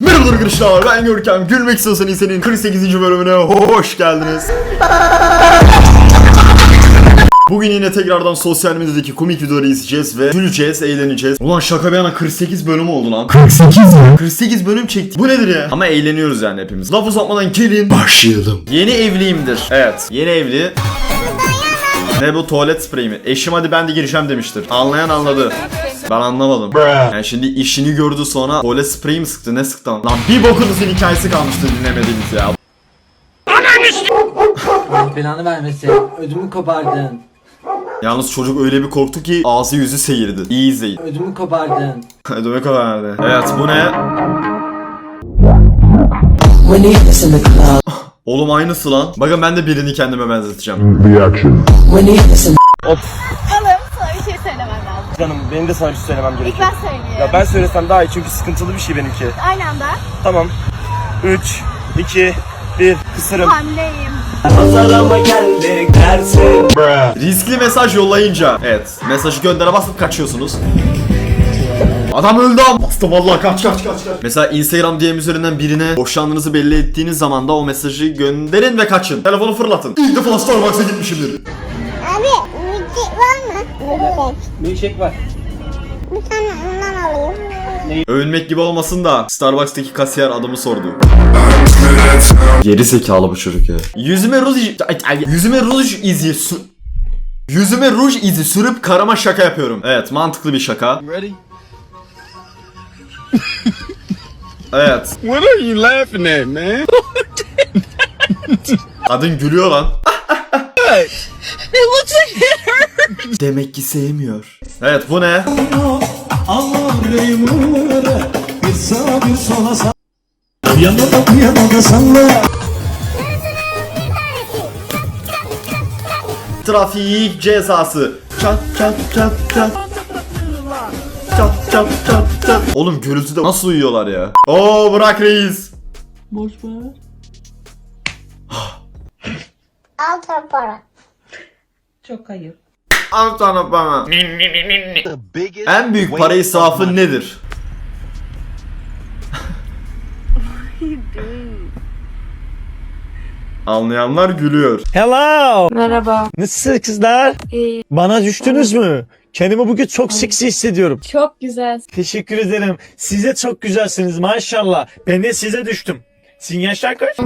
Merhaba arkadaşlar ben Görkem Gülmek istiyorsan senin 48. bölümüne hoş geldiniz Bugün yine tekrardan sosyal medyadaki komik videoları izleyeceğiz ve güleceğiz, eğleneceğiz. Ulan şaka bir yana 48 bölüm oldu lan. 48 mi? 48 bölüm çektik. Bu nedir ya? Ama eğleniyoruz yani hepimiz. Laf uzatmadan gelin. Başlayalım. Yeni evliyimdir. Evet, yeni evli. Ne bu tuvalet spreyi mi? Eşim hadi ben de gireceğim demiştir. Anlayan anladı. Ben anlamadım. Yani şimdi işini gördü sonra tuvalet spreyi mi sıktı ne sıktı lan? Lan bir bokunuzun hikayesi kalmıştı dinlemediğiniz ya. Allah belanı vermesin. Ödümü kopardın. Yalnız çocuk öyle bir korktu ki ağzı yüzü seyirdi. İyi izleyin. Ödümü kopardın. Ödeme kadar verdi. Evet bu ne? Oğlum aynısı lan. Bakın ben de birini kendime benzeteceğim. When you Canım benim de sana bir şey söylemem İlk gerekiyor. ben söyleyeyim. Ya ben söylesem daha iyi çünkü sıkıntılı bir şey benimki. Aynı anda Tamam. 3, 2, 1, kısırım. hamleyim. Riskli mesaj yollayınca. Evet. Mesajı göndere basıp kaçıyorsunuz. Adam öldü am. Bastım vallahi kaç kaç kaç kaç. Mesela Instagram DM üzerinden birine boşandığınızı belli ettiğiniz zaman da o mesajı gönderin ve kaçın. Telefonu fırlatın. İlk defa Starbucks'a gitmişimdir. Abi müzik var mı? Milkshake var. Bir tane ondan alayım. Övünmek gibi olmasın da Starbucks'taki kasiyer adımı sordu. Geri zekalı bu çocuk ya. Yüzüme ruj ay, ay, yüzüme ruj izi sü- Yüzüme ruj izi sürüp karama şaka yapıyorum. Evet, mantıklı bir şaka. Ready? Evet. What are you laughing at, man? Kadın gülüyor lan. Demek ki sevmiyor. Evet bu ne? Trafik cezası. Çat çat çat çat. Çat çat çat çat. Oğlum gürültüde nasıl uyuyorlar ya? Oo bırak reis. Boş ver. Al para. Çok ayıp. Al sana bana. En büyük para israfı nedir? Anlayanlar gülüyor. Hello. Merhaba. Nasılsınız kızlar? İyi. Bana düştünüz mü? Kendimi bugün çok seksi hissediyorum. Çok güzel. Teşekkür ederim. Size çok güzelsiniz maşallah. Ben de size düştüm. Sizin yaşlar kaç?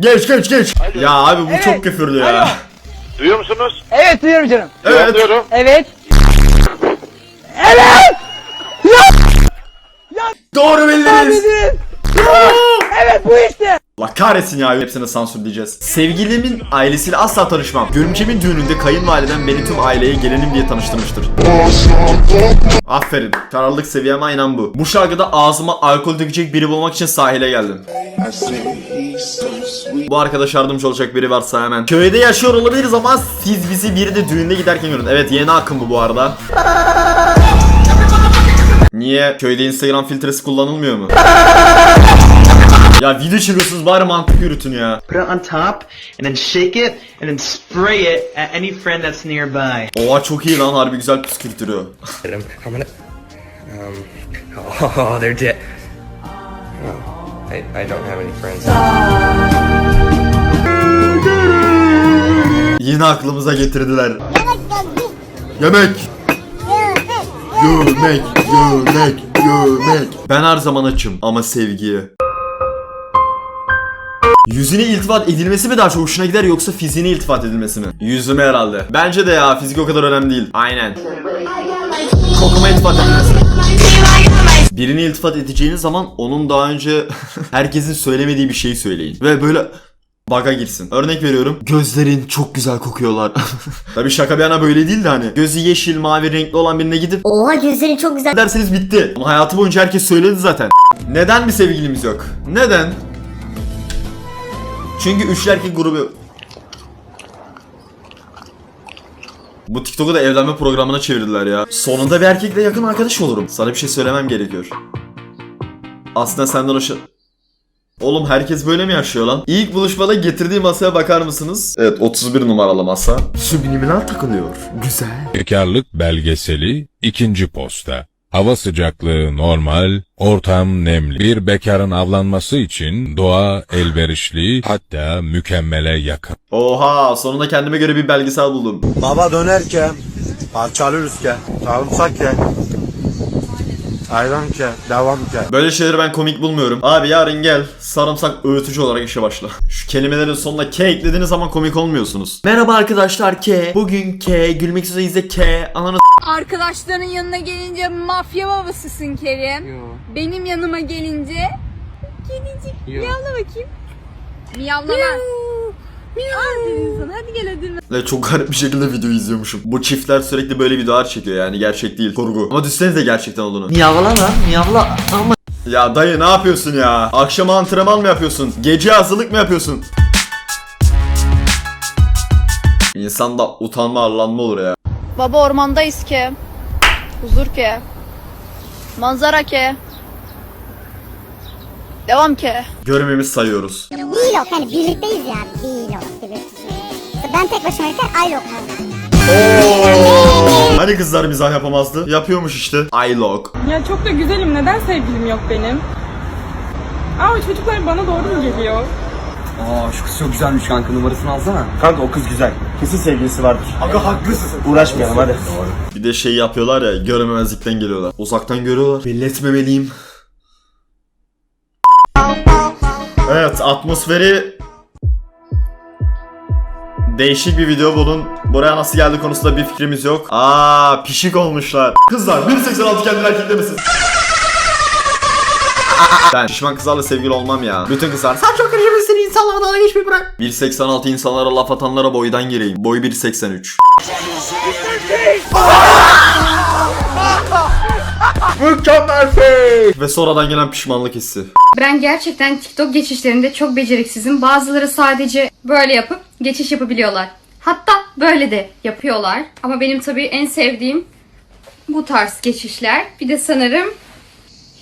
Geç geç geç. Ya abi bu çok küfürlü ya. Duyuyor musunuz? Evet duyuyorum canım. Evet. Diyorum. Evet. Doğru bildiniz. Evet bu işte. Allah kahretsin ya hepsine sansürleyeceğiz. Sevgilimin ailesiyle asla tanışmam. Görümcemin düğününde kayınvalidem beni tüm aileye gelenim diye tanıştırmıştır. Aferin. Kararlılık seviyem aynen bu. Bu şarkıda ağzıma alkol dökecek biri bulmak için sahile geldim. Bu arkadaş yardımcı olacak biri varsa hemen. Köyde yaşıyor olabiliriz ama siz bizi biri de düğünde giderken görün. Evet yeni akım bu bu arada. Niye? Köyde Instagram filtresi kullanılmıyor mu? ya video çekiyorsunuz bari mantık yürütün ya. put it on top, and then shake it, and then spray it at any friend that's nearby. Oha çok iyi lan harbi güzel püskürtürüyor. I'm gonna. Um. Oh, they're dead. Oh, I, I don't have any friends. Yine aklımıza getirdiler. Yemek. Yemek, yemek, yemek. Ben her zaman açım ama sevgiye. Yüzüne iltifat edilmesi mi daha çok hoşuna gider yoksa fiziğine iltifat edilmesi mi? Yüzüme herhalde. Bence de ya fizik o kadar önemli değil. Aynen. Kokuma iltifat edilmesi. Birine iltifat edeceğiniz zaman onun daha önce herkesin söylemediği bir şeyi söyleyin. Ve böyle Baga girsin. Örnek veriyorum. Gözlerin çok güzel kokuyorlar. Tabi şaka bir yana böyle değil de hani. Gözü yeşil, mavi renkli olan birine gidip Oha gözlerin çok güzel. derseniz bitti. Bunu hayatı boyunca herkes söyledi zaten. Neden bir sevgilimiz yok? Neden? Çünkü üçlü erkek grubu... Bu TikTok'u da evlenme programına çevirdiler ya. Sonunda bir erkekle yakın arkadaş olurum. Sana bir şey söylemem gerekiyor. Aslında senden hoşlan... Oğlum herkes böyle mi yaşıyor lan? İlk buluşmada getirdiği masaya bakar mısınız? Evet 31 numaralı masa. Subliminal takılıyor. Güzel. Bekarlık belgeseli ikinci posta. Hava sıcaklığı normal, ortam nemli. Bir bekarın avlanması için doğa elverişli, hatta mükemmele yakın. Oha sonunda kendime göre bir belgesel buldum. Baba dönerken, parçalıyoruz ke, sarımsak ayran ke, devam ke. Böyle şeyleri ben komik bulmuyorum. Abi yarın gel sarımsak öğütücü olarak işe başla. Şu kelimelerin sonuna K eklediğiniz zaman komik olmuyorsunuz. Merhaba arkadaşlar K. Bugün K. Gülmek üzereyiz K. Ananı Arkadaşların yanına gelince mafya babasısın Kerim. Benim yanıma gelince kedicik. Miyavla bakayım. Miyavla lan. Aferin sana. Hadi gel ödülme. Ve çok garip bir şekilde video izliyormuşum. Bu çiftler sürekli böyle videolar çekiyor yani gerçek değil kurgu. Ama düşünsenize gerçekten olduğunu. Miyavla lan miyavla ama. Ya dayı ne yapıyorsun ya? Akşam antrenman mı yapıyorsun? Gece hazırlık mı yapıyorsun? İnsanda utanma arlanma olur ya. Baba ormandayız ki. Huzur ki. Manzara ki. Devam ki. Görmemiz sayıyoruz. Vlog hani birlikteyiz yani. Vlog gibi. Ben tek başıma yeter. Aylok. Hani kızlar mizah yapamazdı? Yapıyormuş işte. iLog. Ya çok da güzelim. Neden sevgilim yok benim? Aa çocuklar bana doğru mu geliyor? Aa şu kız çok güzelmiş kanka numarasını alsana. Kanka o kız güzel. Kesin sevgilisi vardır. Aga haklısın. Uğraşmayalım hadi. Bir de şey yapıyorlar ya görmemezlikten geliyorlar. Uzaktan görüyorlar. Belli etmemeliyim. Evet atmosferi Değişik bir video bunun. Buraya nasıl geldi konusunda bir fikrimiz yok. Aa pişik olmuşlar. Kızlar 1.86 kendini erkeklemesin. Ben şişman kızlarla sevgili olmam ya. Bütün kızlar sen çok kırıcısın insanlarla dalga geçmeyi bırak. 1.86 insanlara laf atanlara boydan gireyim. Boy 1.83. Mükemmel fake. Ve sonradan gelen pişmanlık hissi. Ben gerçekten TikTok geçişlerinde çok beceriksizim. Bazıları sadece böyle yapıp geçiş yapabiliyorlar. Hatta böyle de yapıyorlar. Ama benim tabii en sevdiğim bu tarz geçişler. Bir de sanırım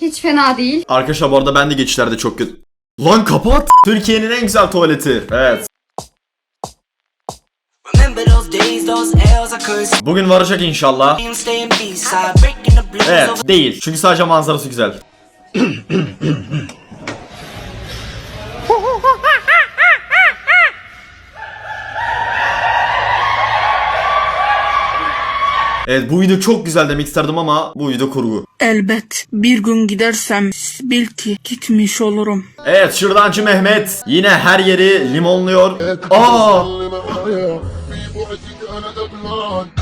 hiç fena değil. Arkadaşlar bu arada ben de geçişlerde çok kötü. Lan kapat. Türkiye'nin en güzel tuvaleti. Evet. Bugün varacak inşallah. Evet değil. Çünkü sadece manzarası güzel. Evet bu video çok güzel demek isterdim ama bu video kurgu. Elbet bir gün gidersem bil ki gitmiş olurum. Evet şırdancı Mehmet yine her yeri limonluyor. Aa!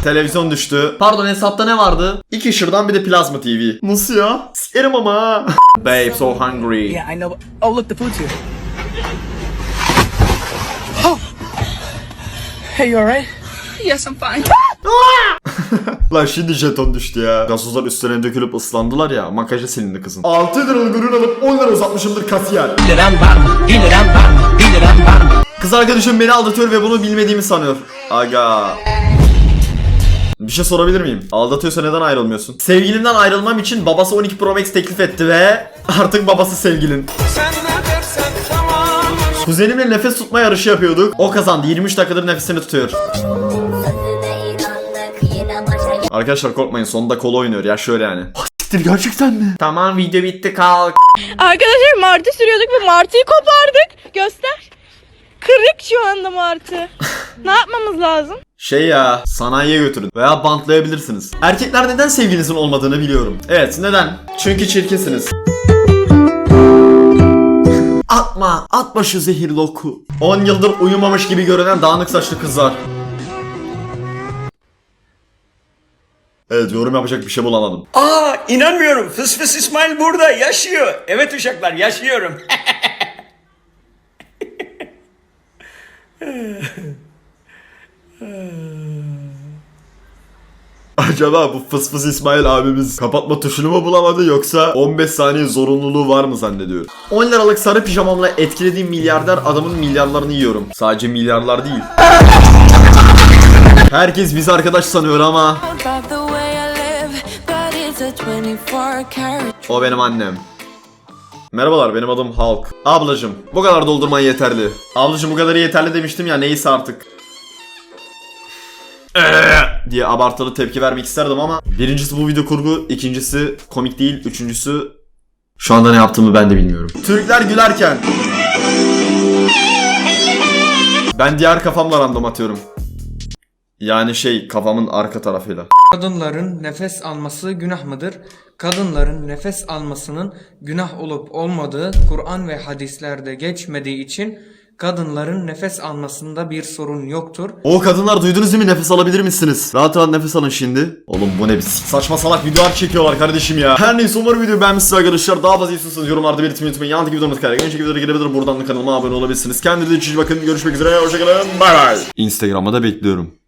Televizyon düştü. Pardon hesapta ne vardı? İki şırdan bir de plazma TV. Nasıl ya? Sikerim ama. Babe so hungry. I know. Oh look the food's here. Hey you alright? Yes I'm fine. Lan şimdi jeton düştü ya. Gazozlar üstlerine dökülüp ıslandılar ya. Makyajı silindi kızın. 6 liralık ürün alıp 10 lira uzatmışımdır kasiyer. 1 liram var mı? 1 liram var mı? 1 liram var mı? Kız arkadaşım beni aldatıyor ve bunu bilmediğimi sanıyor. Aga. Bir şey sorabilir miyim? Aldatıyorsa neden ayrılmıyorsun? Sevgilimden ayrılmam için babası 12 Pro Max teklif etti ve artık babası sevgilin. Kuzenimle nefes tutma yarışı yapıyorduk. O kazandı. 23 dakikadır nefesini tutuyor. Arkadaşlar korkmayın sonunda kol oynuyor ya şöyle yani. Ah, Siktir gerçekten mi? Tamam video bitti kalk. Arkadaşlar martı sürüyorduk ve martıyı kopardık. Göster. Kırık şu anda martı. ne yapmamız lazım? Şey ya sanayiye götürün veya bantlayabilirsiniz. Erkekler neden sevgilinizin olmadığını biliyorum. Evet neden? Çünkü çirkinsiniz. Atma, atma şu zehirli oku. 10 yıldır uyumamış gibi görünen dağınık saçlı kızlar. Evet yorum yapacak bir şey bulamadım. Aa inanmıyorum Fıs Fıs İsmail burada yaşıyor. Evet uşaklar yaşıyorum. Acaba bu fıs fıs İsmail abimiz kapatma tuşunu mu bulamadı yoksa 15 saniye zorunluluğu var mı zannediyor? 10 liralık sarı pijamamla etkilediğim milyarder adamın milyarlarını yiyorum. Sadece milyarlar değil. Herkes bizi arkadaş sanıyor ama o benim annem. Merhabalar benim adım Halk. Ablacım bu kadar doldurman yeterli. Ablacım bu kadar yeterli demiştim ya neyse artık. Ee, diye abartılı tepki vermek isterdim ama birincisi bu video kurgu, ikincisi komik değil, üçüncüsü şu anda ne yaptığımı ben de bilmiyorum. Türkler gülerken ben diğer kafamla random atıyorum. Yani şey kafamın arka tarafıyla. Kadınların nefes alması günah mıdır? Kadınların nefes almasının günah olup olmadığı Kur'an ve hadislerde geçmediği için kadınların nefes almasında bir sorun yoktur. O kadınlar duydunuz değil mi? Nefes alabilir misiniz? Rahat rahat nefes alın şimdi. Oğlum bu ne bir saçma salak videolar çekiyorlar kardeşim ya. Her neyse umarım videoyu beğenmişsiniz arkadaşlar. Daha fazla istiyorsanız yorumlarda belirtmeyi unutmayın. Yanındaki videomuz kadar. Önceki videolara girebilir. Buradan da kanalıma abone olabilirsiniz. Kendinize iyi bakın. Görüşmek üzere. Hoşçakalın. Bay bay. Instagram'a da bekliyorum.